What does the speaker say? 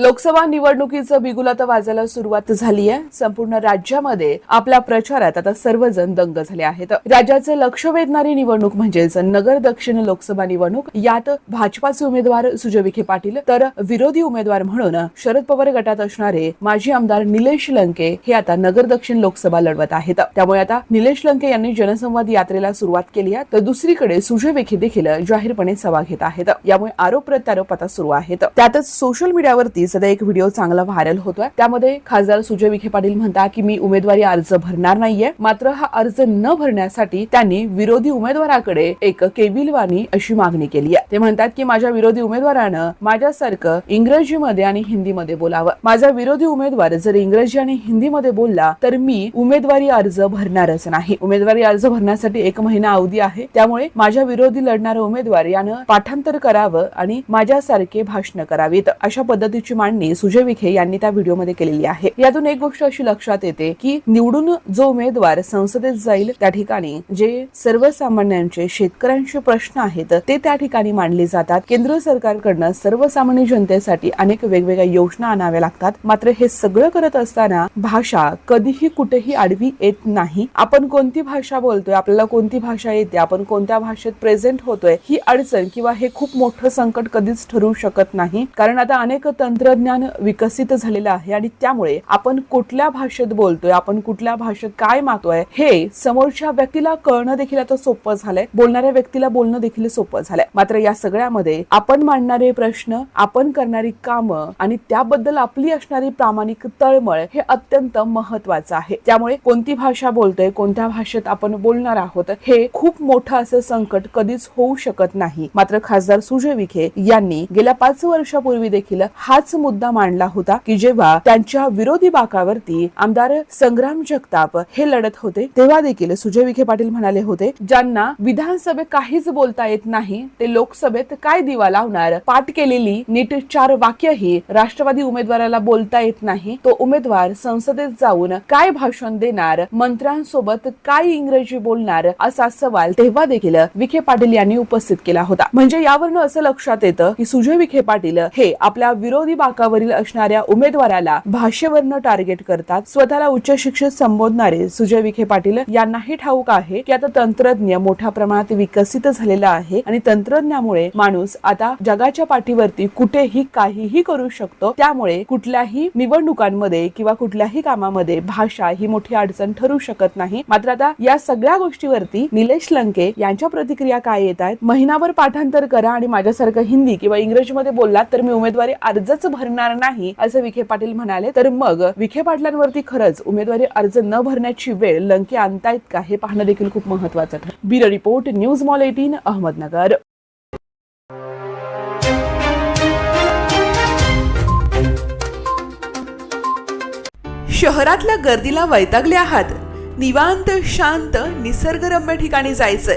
लोकसभा निवडणुकीचं बिगुल आता वाजायला सुरुवात झाली आहे. संपूर्ण राज्यामध्ये आपल्या प्रचारात आता सर्वजण दंग झाले आहेत. राज्याचं लक्ष वेधणारी निवडणूक म्हणजेच नगर दक्षिण लोकसभा निवडणूक यात भाजपाचे उमेदवार सुजय विखे पाटील तर विरोधी उमेदवार म्हणून शरद पवार गटात असणारे माजी आमदार निलेश लंके हे आता नगर दक्षिण लोकसभा लढवत आहेत. त्यामुळे आता निलेश लंके यांनी जनसंवाद यात्रेला सुरुवात केली आहे. तर दुसरीकडे सुजय विखे देखील जाहीरपणे सभा घेत आहेत. यामुळे आरोप प्रत्यारोप आता सुरू आहेत. त्यातच सोशल मीडियावरती सध्या एक व्हिडिओ चांगला व्हायरल होतोय. त्यामध्ये खासदार सुजय विखे पाटील म्हणतात की मी उमेदवारी अर्ज भरणार नाहीये. मात्र हा अर्ज न भरण्यासाठी त्यांनी विरोधी उमेदवाराकडे एक केबिलवाणी अशी मागणी केली आहे. ते म्हणतात की माझ्या विरोधी उमेदवारानं माझ्यासारखं इंग्रजीमध्ये आणि हिंदीमध्ये बोलावं. माझा विरोधी उमेदवार जर इंग्रजी आणि हिंदीमध्ये बोलला तर मी उमेदवारी अर्ज भरणारच नाही. उमेदवारी अर्ज भरण्यासाठी एक महिना अवधी आहे. त्यामुळे माझ्या विरोधी लढणारा उमेदवार यानं पाठांतर करावं आणि माझ्यासारखे भाषण करावीत. अशा पद्धतीची मांडणी सुजय विखे यांनी त्या व्हिडिओमध्ये केलेली आहे. यातून एक गोष्ट अशी लक्षात येते की निवडून जो उमेदवार संसदेत जाईल त्या ठिकाणी जे सर्वसामान्यांचे शेतकऱ्यांचे प्रश्न आहेत ते त्या ठिकाणी मांडले जातात. केंद्र सरकारकडनं सर्वसामान्य जनतेसाठी अनेक वेगवेगळ्या योजना आणाव्या लागतात. मात्र हे सगळं करत असताना भाषा कधीही कुठेही आडवी येत नाही. आपण कोणती भाषा बोलतोय आपल्याला कोणती भाषा येते आपण कोणत्या भाषेत प्रेझेंट होतोय ही अडचण किंवा हे खूप मोठं संकट कधीच ठरू शकत नाही. कारण आता अनेक तंत्र तंत्रज्ञान विकसित झालेलं आहे आणि त्यामुळे आपण कुठल्या भाषेत बोलतोय आपण कुठल्या भाषेत काय मागतोय हे समोरच्या व्यक्तीला कळणं देखील आता सोपं झालंय. बोलणाऱ्या व्यक्तीला बोलणं देखील सोपं झालंय. मात्र या सगळ्यामध्ये आपण मांडणारे प्रश्न आपण करणारी कामं आणि त्याबद्दल आपली असणारी प्रामाणिक तळमळ हे अत्यंत महत्वाचं आहे. त्यामुळे कोणती भाषा बोलतोय कोणत्या भाषेत आपण बोलणार आहोत हे खूप मोठं असं संकट कधीच होऊ शकत नाही. मात्र खासदार सुजय विखे यांनी गेल्या पाच वर्षापूर्वी देखील हाच मुद्दा मांडला होता की जेव्हा त्यांच्या विरोधी बाकावरती आमदार संग्राम जगताप हे लढत होते तेव्हा देखील सुजय विखे पाटील म्हणाले होते ज्यांना विधानसभेत काहीच बोलता येत नाही ते लोकसभेत काय दिवा लावणार? पाठ केलेली नीट चार वाक्यही राष्ट्रवादी उमेदवाराला बोलता येत नाही. तो उमेदवार संसदेत जाऊन काय भाषण देणार? मंत्र्यांसोबत काय इंग्रजी बोलणार? असा सवाल तेव्हा देखील विखे पाटील यांनी उपस्थित केला होता. म्हणजे यावरनं असं लक्षात येतं की सुजय विखे पाटील हे आपल्या विरोधी बाकावरील असणाऱ्या उमेदवाराला भाषेवरनं टार्गेट करतात. स्वतःला उच्च शिक्षित संबोधणारे सुजय विखे पाटील यांनाही ठाऊक आहे की आता तंत्रज्ञ मोठ्या प्रमाणात विकसित झालेला आहे आणि तंत्रज्ञामुळे माणूस आता जगाच्या पाठीवरती कुठेही काहीही करू शकतो. त्यामुळे कुठल्याही निवडणुकांमध्ये किंवा कुठल्याही कामामध्ये भाषा ही मोठी अडचण ठरू शकत नाही. मात्र आता या सगळ्या गोष्टीवरती निलेश लंके यांच्या प्रतिक्रिया काय येत आहेत? महिनाभर पाठांतर करा आणि माझ्यासारखं हिंदी किंवा इंग्रजीमध्ये बोललात तर मी उमेदवारी अर्जच भरणार नाही असं विखे पाटील म्हणाले. तर मग विखे पाटलांवरती खरंच उमेदवारी अर्ज न भरण्याची वेळ लंके आणतायत का हे पाहणं देखील खूप महत्वाचं ठरतं. Bureau report news mall eighteen Ahmednagar. शहरातल्या गर्दीला वैतागले आहात. निवांत शांत निसर्गरम्य ठिकाणी जायचंय